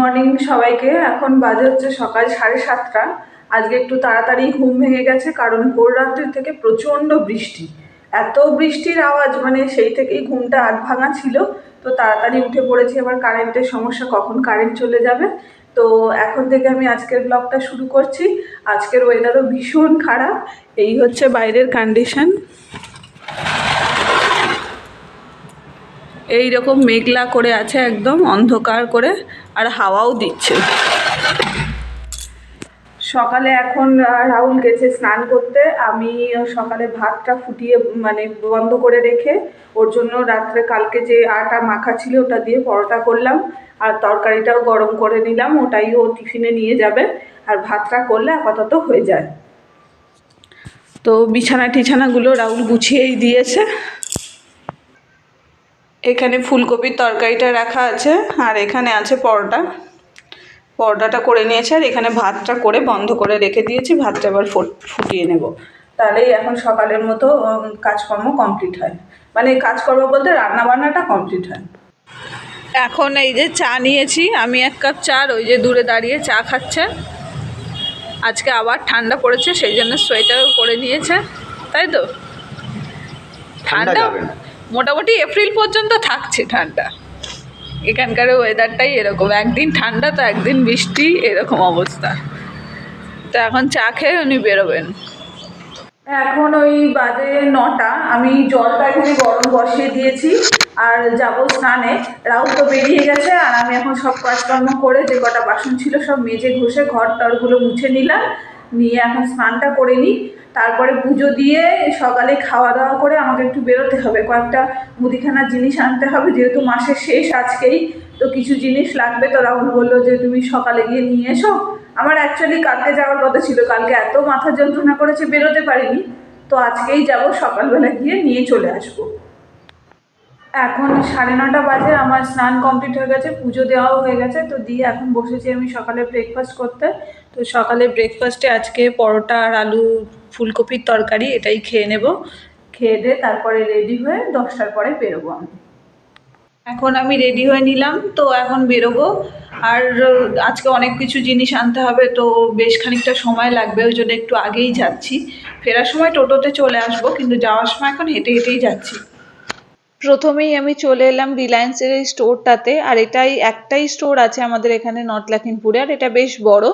Morning সবাইকে। এখন বাজে হচ্ছে সকাল সাড়ে সাতটা। আজকে একটু তাড়াতাড়ি ঘুম ভেঙে গেছে কারণ ভোর রাত্রি থেকে প্রচণ্ড বৃষ্টি। এত বৃষ্টির আওয়াজ মানে সেই থেকেই ঘুমটা আধ ভাঙা ছিল। তো তাড়াতাড়ি উঠে পড়েছি এবার কারেন্টের সমস্যা, কখন কারেন্ট চলে যাবে। তো এখন থেকে আমি আজকের ব্লগটা শুরু করছি। আজকের ওয়েদারও ভীষণ খারাপ। এই হচ্ছে বাইরের কন্ডিশন এই রকম মেঘলা করে আছে একদম, অন্ধকার করে, আর হাওয়াও দিচ্ছে। সকালে এখন রাহুল গেছে স্নান করতে। আমি সকালে ভাতটা ফুটিয়ে মানে বন্ধ করে রেখে, ওর জন্য রাত্রে কালকে যে আটা মাখা ছিল, ওটা দিয়ে পরোটা করলাম। আর তরকারিটাও গরম করে নিলাম, ওটাই ও টিফিনে নিয়ে যাবে। আর ভাতটা করলে আপাতত হয়ে যায়। তো বিছানা টিছানাগুলো রাহুল গুছিয়েই দিয়েছে। এখানে ফুলকপির তরকারিটা রাখা আছে আর এখানে আছে পরোটা। পরোটাটা করে নিয়েছে আর এখানে ভাতটা করে বন্ধ করে রেখে দিয়েছি ভাতটা এবার ফুট- ফুটিয়ে নেব। তাহলেই এখন সকালের মতো কাজকর্ম কমপ্লিট হয়। মানে কাজকর্ম বলতে রান্না বান্নাটা কমপ্লিট হয়। এখন এই যে চা নিয়েছি আমি এক কাপ চা ওই যে দূরে দাঁড়িয়ে চা খাচ্ছে। আজকে আবার ঠান্ডা পড়েছে সেই জন্য সোয়েটারও করে নিয়েছে। তাই তো? ঠান্ডা। মোটামুটি এপ্রিল পর্যন্ত থাকছে ঠান্ডা। এখানকার ওয়েদারটাই এরকম। একদিন ঠান্ডা, তো একদিন বৃষ্টি, এরকম অবস্থা। তো এখন চা খেয়ে উনি বেরোবেন। এখন ওই বাজে নটা, আমি জলটা এখানে গরম বসিয়ে দিয়েছি আর যাব স্নানে। রাহুল তো বেরিয়ে গেছে আর আমি এখন সব কাজকর্ম করে যে কটা বাসন ছিল সব মেজে ঘষে ঘর টরগুলো মুছে নিলাম। নিয়ে এখন স্নানটা করে নিই। তারপরে পুজো দিয়ে সকালে খাওয়া দাওয়া করে আমাকে একটু বেরোতে হবে। কয়েকটা মুদিখানার জিনিস আনতে হবে, যেহেতু মাসের শেষ আজকেই, তো কিছু জিনিস লাগবে। তো রাহুল বলল যে, তুমি সকালে গিয়ে নিয়ে এসো। আমার অ্যাকচুয়ালি কালকে যাওয়ার কথা ছিল। কালকে এত মাথা যন্ত্রণা করেছে, বেরোতে পারিনি। তো আজকেই যাব, সকালবেলা গিয়ে নিয়ে চলে আসব। এখন সাড়ে নটা বাজে, আমার স্নান কমপ্লিট হয়ে গেছে, পুজো দেওয়াও হয়ে গেছে, তো দিয়ে এখন বসেছি আমি সকালে ব্রেকফাস্ট করতে। তো সকালে ব্রেকফাস্টে আজকে পরোটা আর আলু ফুলকপির তরকারি, এটাই খেয়ে নেব। খেয়ে দিয়ে তারপরে রেডি হয়ে দশটার পরে বেরোবো আমি। এখন আমি রেডি হয়ে নিলাম, তো এখন বেরোবো। আর আজকে অনেক কিছু জিনিস আনতে হবে, তো বেশ খানিকটা সময় লাগবে, ওই জন্য একটু আগেই যাচ্ছি। ফেরার সময় টোটোতে চলে আসব, কিন্তু যাওয়ার সময় এখন হেঁটে হেঁটেই যাচ্ছি। প্রথমেই আমি চলে এলাম রিলায়েন্সের এই স্টোরটাতে আর এটাই একটাই স্টোর আছে আমাদের এখানে নর্থ লখিমপুরে আর এটা বেশ বড়।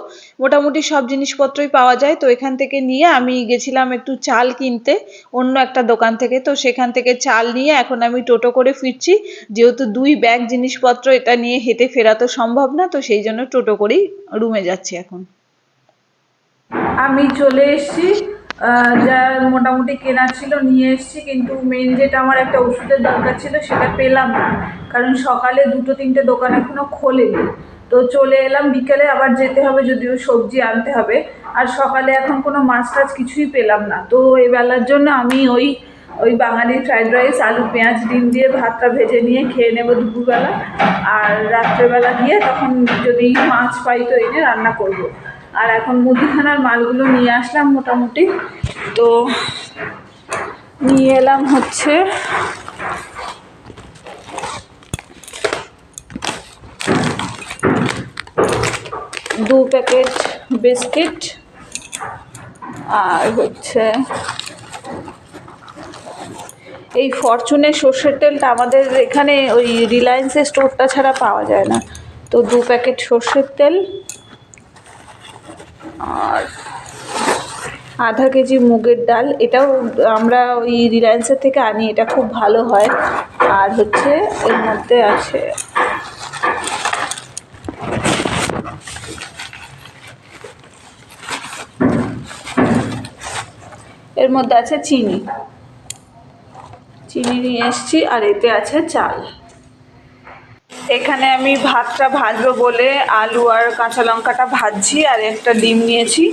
মোটামুটি সব জিনিসপত্রই পাওয়া যায়। তো এখান থেকে নিয়ে আমি গেছিলাম একটু চাল কিনতে, অন্য একটা দোকান থেকে। তো সেখান থেকে চাল নিয়ে এখন আমি টোটো করে ফিরছি। যেহেতু দুই ব্যাগ জিনিসপত্র এটা নিয়ে হেঁটে ফেরা তো সম্ভব না, তো সেই জন্য টোটো করেই রুমে যাচ্ছি এখন। আমি চলে এসেছি যা মোটামুটি কেনা ছিল, নিয়ে এসেছি, কিন্তু মেন যেটা আমার একটা ওষুধের দরকার ছিল, সেটা পেলাম না। কারণ সকালে দুটো, তিনটে দোকান এখনও খোলেনি। তো চলে এলাম, বিকেলে আবার যেতে হবে, যদিও সবজি আনতে হবে। আর সকালে এখন কোনো মাছ টাছ কিছুই পেলাম না। তো এই বেলার জন্য আমি ওই ওই বাঙালি ফ্রাইড রাইস আলু, পেঁয়াজ, ডিম দিয়ে ভাতটা ভেজে নিয়ে খেয়ে নেব দুপুরবেলা। আর রাত্রেবেলা গিয়ে তখন যদি মাছ পাই তো এনে রান্না করব। আর এখন মুদিখানার মালগুলো নিয়ে আসলাম মোটামুটি। তো নিয়ে এলাম হচ্ছে দু প্যাকেট বিস্কিট আর হচ্ছে এই ফরচুনের সর্ষের তেলটা আমাদের এখানে ওই রিলায়েন্সের স্টোরটা ছাড়া পাওয়া যায় না। তো দু প্যাকেট সর্ষের তেল আর আধা কেজি মুগের ডাল, এটাও আমরা ওই রিলায়েন্সের থেকে আনি, এটা খুব ভালো হয়। আর হচ্ছে এর মধ্যে আছে এর মধ্যে আছে চিনি। চিনি নিয়ে এসছি, আর এতে আছে চাল। এখানে আমি ভাতটা ভাজবো বলে আলু আর কাঁচা লঙ্কাটা ভাজছি আর একটা ডিম নিয়েছি।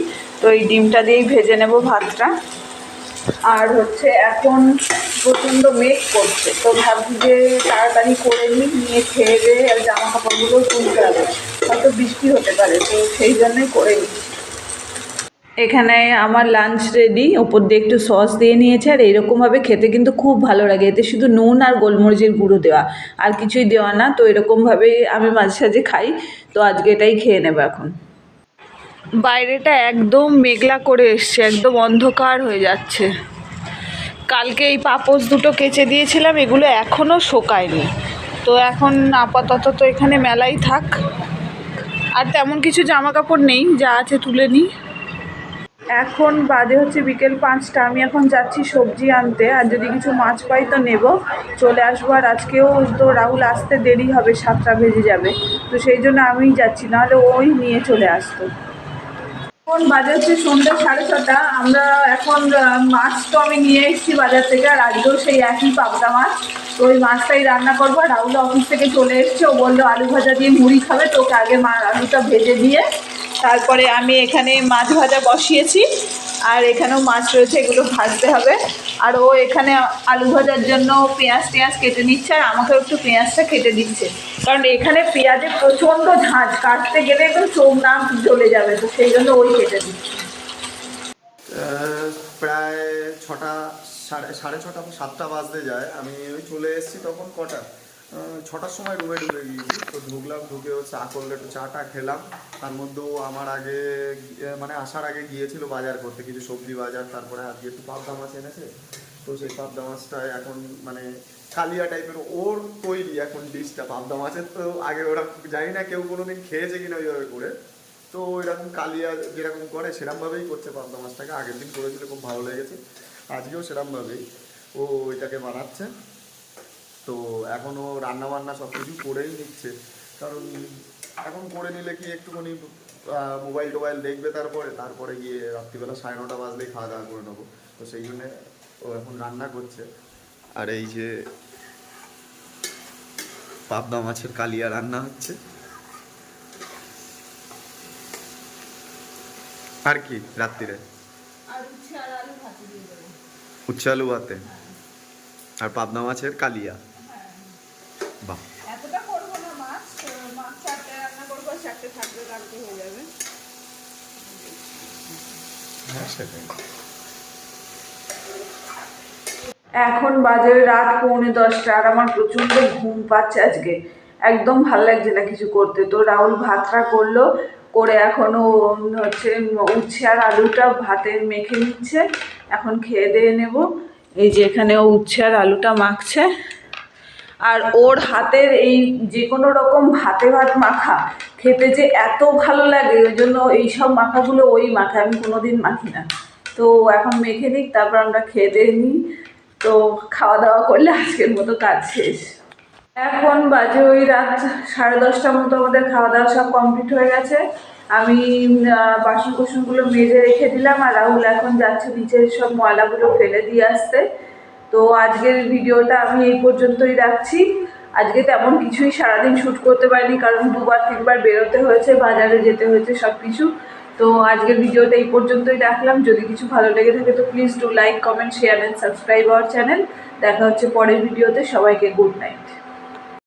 তো এই ডিমটা দিয়েই ভেজে নেব ভাতটা। আর হচ্ছে এখন প্রচণ্ড মেঘ করছে, তো ভাবছি যে তাড়াতাড়ি করে নিই, নিয়ে খেয়ে দিয়ে আর জামা কাপড়গুলো তুলতে হবে। হয়তো বৃষ্টি হতে পারে, তো সেই জন্যই করে নিচ্ছি। এখানে আমার লাঞ্চ রেডি ওপর দিয়ে একটু সস দিয়ে নিয়েছে, আর এরকমভাবে খেতে কিন্তু খুব ভালো লাগে। এতে শুধু নুন আর গোলমরিচের গুঁড়ো দেওয়া, আর কিছুই দেওয়া না। তো এরকমভাবেই আমি মাঝে সাঝে খাই। তো আজকে এটাই খেয়ে নেব এখন। বাইরেটা একদম মেঘলা করে এসছে, একদম অন্ধকার হয়ে যাচ্ছে। কালকে এই পাপোশ দুটো কেচে দিয়েছিলাম, এগুলো এখনও শোকায়নি। তো এখন আপাতত তো এখানে মেলাই থাক। আর তেমন কিছু জামা কাপড় নেই, যা আছে তুলে নিই। এখন বাজে হচ্ছে বিকেল পাঁচটা। আমি এখন যাচ্ছি সবজি আনতে, আর যদি কিছু মাছ পাই তো নেব। চলে আসব, আর আজকেও তো রাহুল আসতে দেরি হবে, সাতটা বেজে যাবে। তো সেই জন্য আমিই যাচ্ছি, নাহলে ওই নিয়ে চলে আসতো। এখন বাজে হচ্ছে সন্ধ্যা সাড়ে ছটা। আমরা এখন মাছ তো আমি নিয়ে এসেছি বাজার থেকে, আর আজকেও সেই একই পাবদা মাছ। তো ওই মাছটাই রান্না করব রাহুল অফিস থেকে চলে এসছে। ও বলল, আলু ভাজা দিয়ে মুড়ি খাবে তো ওকে আগে মা আলুটা ভেজে দিয়ে তারপরে আমি এখানে মাছ ভাজা বসিয়েছি, আর এখানেও মাছ রয়েছে, এগুলো ভাজতে হবে। আর ও এখানে আলু ভাজার জন্য পেঁয়াজ টেঁয়াজ কেটে নিচ্ছে, আর আমাকেও একটু পেঁয়াজটা কেটে দিচ্ছে। কারণ এখানে পেঁয়াজে প্রচণ্ড ঝাঁঝ কাটতে গেলে একদম চোখ নাক জ্বলে যাবে, তো সেই জন্য ওই কেটে দিচ্ছে। প্রায় ছটা, সাড়ে সাড়ে ছটা, সাতটা বাজতে যায়। আমি ওই চলে এসেছি তখন কটা? ছটার সময় রুমে ঢুকে গিয়েছি। তো ঢুকলাম ঢুকেও চা করলে, একটু চাটা খেলাম। তার মধ্যেও আমার আগে মানে আসার আগে গিয়েছিল বাজার করতে, কিছু সবজি বাজার, তারপরে আজকে একটু পাবদা মাছ এনেছে। তো সেই পাবদা মাছটা এখন মানে কালিয়া টাইপের ওর তৈরি এখন ডিশটা, পাবদা মাছের তো আগে ওরা জানি না কেউ কোনোদিন খেয়েছে কিনা ওইভাবে করে। তো ওইরকম কালিয়া যেরকম করে সেরকমভাবেই করছে পাবদা মাছটাকে। আগের দিন করেছিল, খুব ভালো লেগেছে। আজকেও সেরকমভাবেই ও ওইটাকে বানাচ্ছে। তো এখনও রান্না বান্না সব কিছু করেই নিচ্ছে। কারণ এখন করে নিলে কি একটুখানি মোবাইল টোবাইল দেখবে তারপরে? তারপরে গিয়ে রাত্রিবেলা সাড়ে নটা বাজলেই খাওয়া দাওয়া করে নেব। তো সেই জন্যে ও এখন রান্না করছে। আর এই যে পাবদা মাছের কালিয়া রান্না হচ্ছে। আর কি রাত্রিরে? উচ্ছে আলু ভাতে? আর পাবনা মাছের কালিয়া? বাহ। এতটা করব না মাছ মাছ চারটে রান্না করব চারটে থাকবে কালকে হয়ে যাবে। হ্যাঁ সেটাই। এখন বাজে রাত পৌনে দশটা আর আমার প্রচণ্ড ঘুম পাচ্ছে আজকে। একদম ভালো লাগছে না কিছু করতে। তো রাহুল ভাতটা করল করে এখনও হচ্ছে উচ্ছে আর আলুটা ভাতে মেখে নিচ্ছে। এখন খেয়ে দিয়ে নেব। এই যে এখানে ও উচ্ছে আর আলুটা মাখছে। আর ওর হাতের এই যে কোনো রকম ভাতে ভাত মাখা খেতে যে এত ভালো লাগে, ওই জন্য এই সব মাখাগুলো ওই মাখে, আমি কোনো দিন মাখি না। তো এখন মেখে নিক, তারপর আমরা খেয়ে দিয়ে নিই। তো খাওয়া দাওয়া করলে আজকের মতো কাজ শেষ। এখন বাজে ওই রাত সাড়ে দশটার মতো, আমাদের খাওয়া দাওয়া সব কমপ্লিট হয়ে গেছে। আমি বাসন কোসনগুলো মেজে রেখে দিলাম, আর রাহুল এখন যাচ্ছে নিচের সব ময়লাগুলো ফেলে দিয়ে আসতে। তো আজকের ভিডিওটা আমি এই পর্যন্তই রাখছি। আজকে তেমন কিছুই সারাদিন শ্যুট করতে পারিনি, কারণ দুবার, তিনবার বেরোতে হয়েছে, বাজারে যেতে হয়েছে সব কিছু তো আজকের ভিডিওটা এই পর্যন্তই রাখলাম। যদি কিছু ভালো লেগে থাকে তো please do like comment share and subscribe our channel দেখা হচ্ছে পরের ভিডিওতে। সবাইকে গুড নাইট